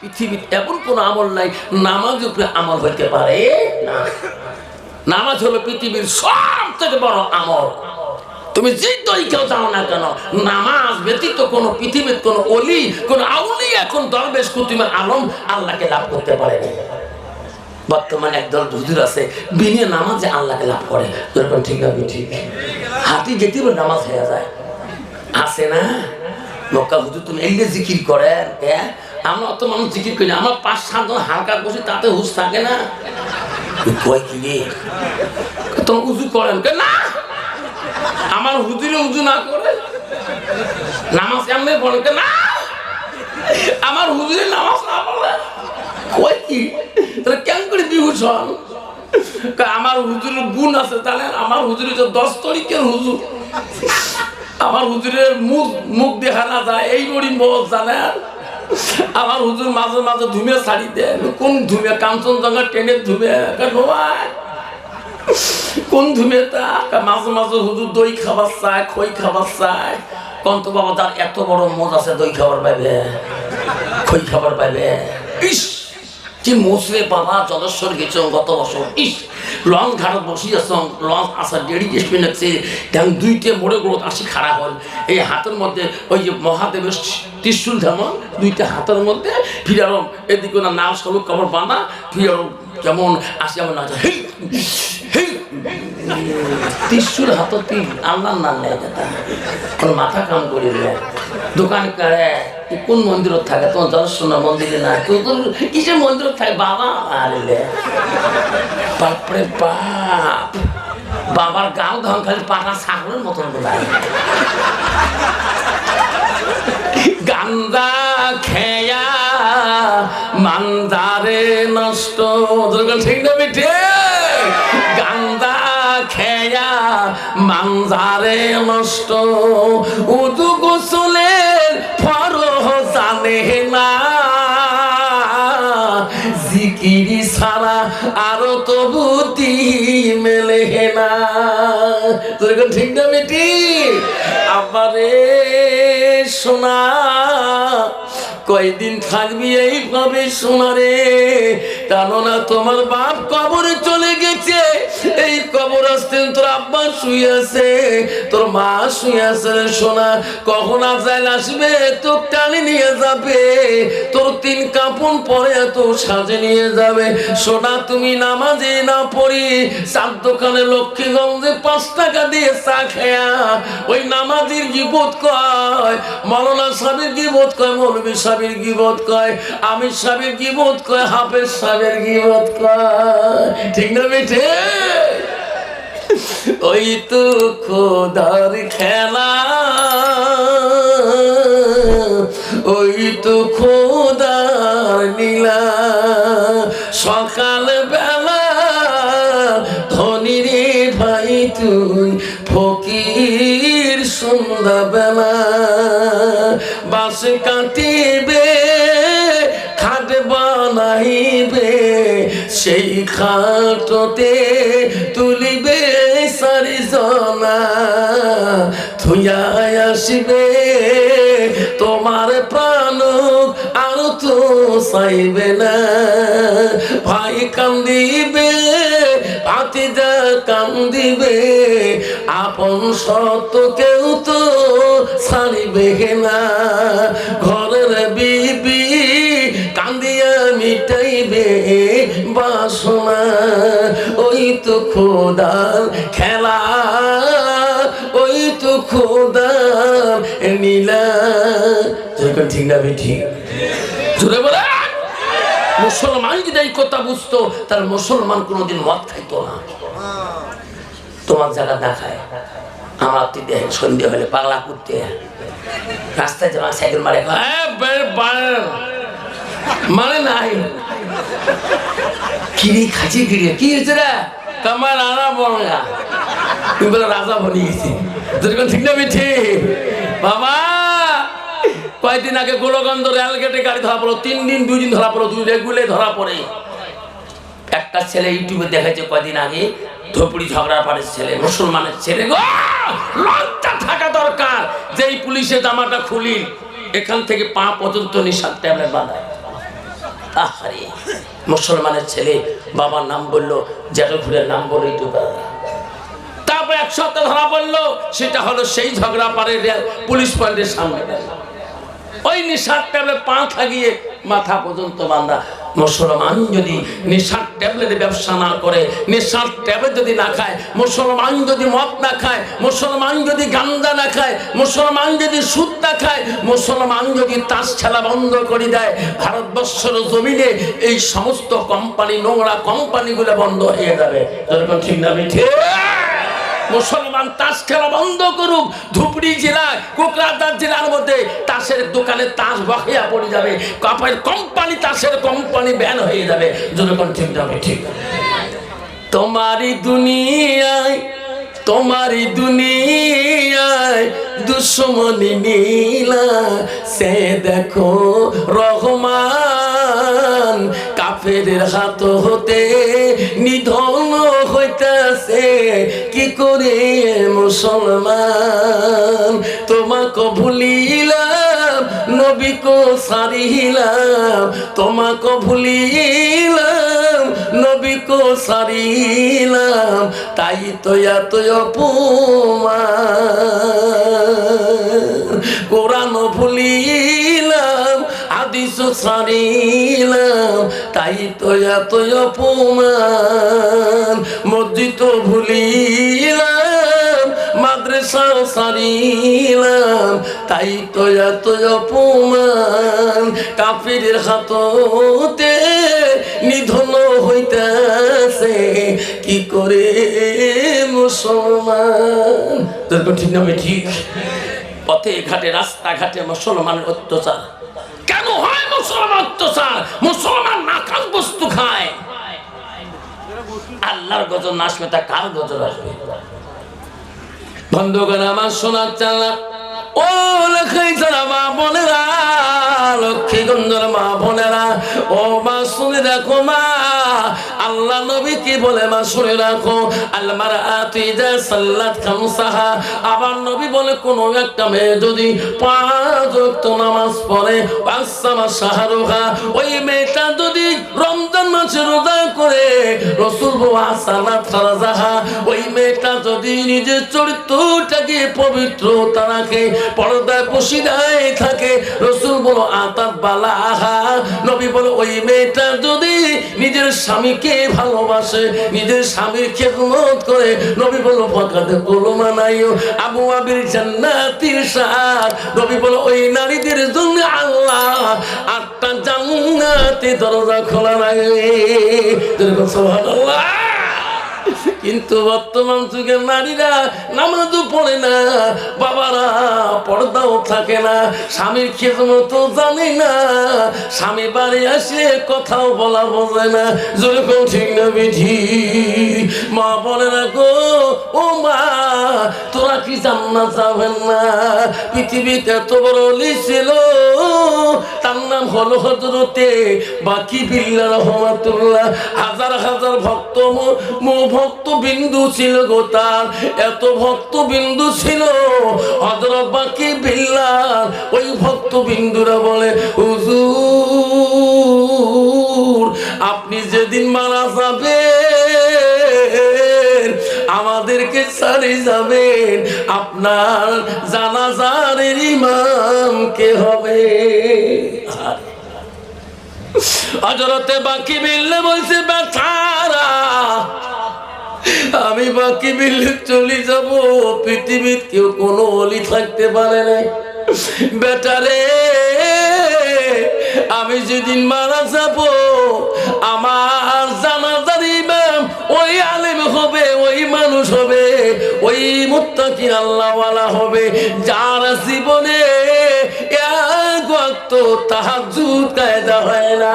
পৃথিবীর এমন কোনো আমল নাই, নামাজ উপরে আমল হইতে পারে নামাজ হলো পৃথিবীর সব থেকে বড় আমল। তুমি যে তরিকেও যাও না কেন, নামাজ ব্যতীত কোনো পৃথিবীর কোনো অলি কোনো আউলি এখন দরবেশ কুতুমের আলম আল্লাহকে লাভ করতে পারে বর্তমানে একদল হুজুর আছে বিনে নামাজে আল্লাহকে লাভ করে। এরকম ঠিক আছে ঠিক? হাতি যেতে নামাজ হয়ে যায়। আছে না? মক্কা হুজুর তুমি যে জিকির করেন হ্যাঁ আমরা অত মানুষ জিকির করি না। আমার পাঁচ সাতজন হালকা বসে তাতে হুশ থাকে না। কয় কি রে? তোমার উজু করেন। না! আমার হুজুরে উজু না করে নামাজ এমনি পড়েন না! আমার হুজুরে নামাজ না পড়ে। কয় কি? তাহলে কেন করে বিভূষণ কয় আমার হুজুরের গুণ আছে জানেন আমার হুজুরের যে দশ তরিকের হুজুর আমার হুজুরের মুখ মুখ দেখা না যায় এই বড়ি মোজ জানেন? আমার হুজুর মাঝে মাঝে ধুমে ছাড়ি দেন কোন ধুমে? কাঞ্চনজঙ্ঘা ট্রেনে ধুমে। কোন ধুমে তা? মাঝে মাঝে হুজুর দই খাবার চায়, খই খাবার চায়। কন্ত বাবা তার এত বড় মজ আছে, দই খাবার পাইবে। খই খাবার পাইবে। ইস, কি মুসরে বাবা, জলেশ্বর গেছ গত বছর। ইস লং ঘাটত বসি আছ আসা দেরি গেসবে নাকছে ট্যাং দুইটে মোড়ে গোড়ত আসি খাড়া হল। এই হাতের মধ্যে, ওই যে মহাদেবের ত্রিশুল ধামন দুইটা হাতের মধ্যে ফিরারম। এদিকে না নাল সলুক কাপড় বাঁধা, ফিরারম কেমন আসি এমন না ত্রিশুল হাততি আল্লাহ নাম নেয় মাথা কাম করি দিলে দোকান করে কোন মন্দিরত থাকে? তোমার মন্দিরে না মন্দিরত থাকে? বাবা? বাপরে বাপ। বাবার গাও ধান খালি পাটা ছাগলের মতন গান্দা খেয়া, মান্দারে নষ্ট। ঠিক না বেঠে গান্দা খেয়া, মান্দারে নষ্ট। উদু গোসলের এখন ঠিক না বেটি আবারে সোনা, কয়দিন থাকবি এইভাবে সোনা রে? কেননা তোমার বাপ কবরে চলে গেছে, এই তুমি নামাজে না পড়ি দোকানে লক্ষ্মীগঞ্জে পাঁচ টাকা দিয়ে চা খেয়া, ওই নামাজের গিবোধ কয়, মৌলানা সাহেবের গিবোধ কয়, মৌলবী সাহেবের গিবোধ কয়, আমির সাহেবের গিবোধ কয়, হাফেজ সাহেবের গিবোধ কয়। ঠিক না বেঠে? ওই তো খোদার খেলা। ওই তো খোদার নীলা। সকাল বেলা ধনী রে ভাই, তুই ফকির সন্ধ্যা বেলা বাস কাটিবে, খাট বানাইবে, সেই খাটতে থুয়া আসবে, তোমার প্রাণ আর তো চাইবে না। ভাই কান্দিবে, ভাতিজা কান্দিবে, আপন সত কেউ তো ছাড়িবে না। ঘরের বিবি কান্দিয়া মিটাইবে বাসনা, ওই তো খোদার খেলা। খোদার নীলা। ঠিক না জোরে বলে মুসলমান যদি এই কথা বুঝতো তার মুসলমান কোনোদিন মদ খাইতো না। তোমার জায়গা দেখায়, আমার তুই সন্ধে হলে পাগলা করতে রাস্তায় যেমন সাইকেল মারে। মানে নাই। কিরি খাচি কিরি কি হয়েছে রে? কামার রানা বনগা তুমি বলে রাজা বনি গেছি। যেরকম কয়েকদিন আগে গোলগন্ধ রেল গাড়ি ধরা পড়ল, তিন দিন, দুই দিন ধরা পড়ল, দুই রেগুলে ধরা পড়ে। একটা ছেলে ইউটিউবে দেখাচ্ছে কয়দিন আগে, ধোপড়ি ঝগড়া পাড়ের ছেলে, মুসলমানের ছেলে থাকা দরকার, যেই পুলিশের জামাটা খুলি এখান থেকে পা পর্যন্ত নিঃশ্বাস ট্যাবলেট বাঁধায়। আহারে, মুসলমানের ছেলে বাবার নাম বলল জ্যাঠুরের নাম বলে একটু তারপর এক সপ্তাহ ধরা পড়ল, সেটা হলো সেই ঝগড়া পারে পুলিশ পয়েন্টের সামনে ওই নিশার ট্যাবলেট পা থাকিয়ে মাথা পর্যন্ত বান্ধা মুসলমান যদি নেশার ট্যাবলেট ব্যবসা না করে নেশার ট্যাবলেট যদি না খায়, মুসলমান যদি মদ না খায়, মুসলমান যদি গান্দা না খায়, মুসলমান যদি সুদ না খায়, মুসলমান যদি তাস খেলা বন্ধ করে দেয়, ভারতবর্ষের জমিনে এই সমস্ত কোম্পানি নোংরা কোম্পানিগুলো বন্ধ হয়ে যাবে। ঠিক না ঠিক মুসলমান তাস খেলা বন্ধ করুক। ধুপড়ি জেলায়, কোকরাঝার জেলার মধ্যে তাসের দোকানে তাস বকেয়া পড়ে যাবে। কাপের কোম্পানি, তাসের কোম্পানি ব্যান হয়ে যাবে। যেরকম ঠিক যাবে ঠিক তোমারই দুনিয়ায় তোমারই দুনিয়ায় দুশ্মনী নীলা, সে দেখো রহমান। কাফের হাত হতে নিধন হইতাছে কি করে মুসলমান? তোমাকে ভুলিলাম, নবীকে সারিলাম তোমাকে ভুলিলাম, নবীকে সারিলাম তাই তো এত অপমান। কোরআন আদিস সারিলাম, তাই তো এত অপমান। মসজিদ ভুলিলাম, মাদ্রাসা সারিলাম, তাই তো এত অপমান। কাফির হাততে নিধন হইতাছে, কি করে মুসলমান? ঠিক নামে ঠিক? পথে ঘাটে, রাস্তাঘাটে মুসলমানের অত্যাচার। মুসলমান অত্যাচার, মুসলমান নাকাল বস্তু খায়। আল্লাহর গজর না আসবে তা কার আসবে? বন্ধুগণ, আমার শোনার চাল্লা ও মা বোনেরা লক্ষ্মীগঞ্জের মা বোনেরা, ও মা শুনে দেখো মা আল্লাহ নবী কি বলে মা, শুনে রাখো। সাল্লাত খামসাহা। আবার নবী বলে, কোন একটা মেয়ে যদি পাঁচ নামাজ পড়ে ওই মেয়েটা যদি রমজান মাসে রোজা করে, রসুল সালাত ফারাজাহা ওই মেয়েটা যদি নিজের চরিত্রটাকে পবিত্রতা রাখে, পর্দায় বসিদায় থাকে, রসুল বলো আতাত বালাহা নবী বলো ওই মেয়েটা যদি নিজের স্বামীকে ভালোবাসে, নিজের স্বামীর খেদমত করে। নবী বলো ফাঁকাতে কলমা নাইও আবু আবির জান্নাতির সার নবী বলো ওই নারীদের জন্য আল্লাহ আটটা জান্নাতি দরজা খোলা যেরকম সুবহানাল্লাহ। কিন্তু বর্তমান যুগের নারীরা নামাজও পড়ে না, বাবারা পর্দাও থাকে না, স্বামীর খেদমত জানে না, স্বামী বাড়ি আসে কথাও বলা বোঝে না। যেরকম ঠিক না বিধি? মা বলে গো ও মা, তোরা কি জান্নাত যাবেন না? পৃথিবীতে এত বড় ছিল নাম হলো হজরতে বাকি বিল্লা রহমাতুল্লাহ। হাজার হাজার ভক্ত মো ভক্ত বিন্দু ছিল গো তার। এত ভক্ত বিন্দু ছিল হজরত বাকি বিল্লা। ওই ভক্ত বিন্দুরা বলে, হুজুর, আপনি যেদিন মারা যাবে আমাদেরকে ছাড়ে যাবেন। আপনার জানাজারের ইমাম কে হবে? হজরতে বাকি বিল্লে বলছে, বেচারা, আমি বাকি বিল্লে চলে যাব। পৃথিবীর কেউ কোনো অলি থাকতে পারে না বেটারে আমি যেদিন মারা যাব, আমার জানাজার ইমাম ওই আলেম হবে, ওই মানুষ হবে, ওই মুত্তাকি আল্লাহওয়ালা হবে। যার জীবনে তাহাজ্জুদ কায়দা হয় না।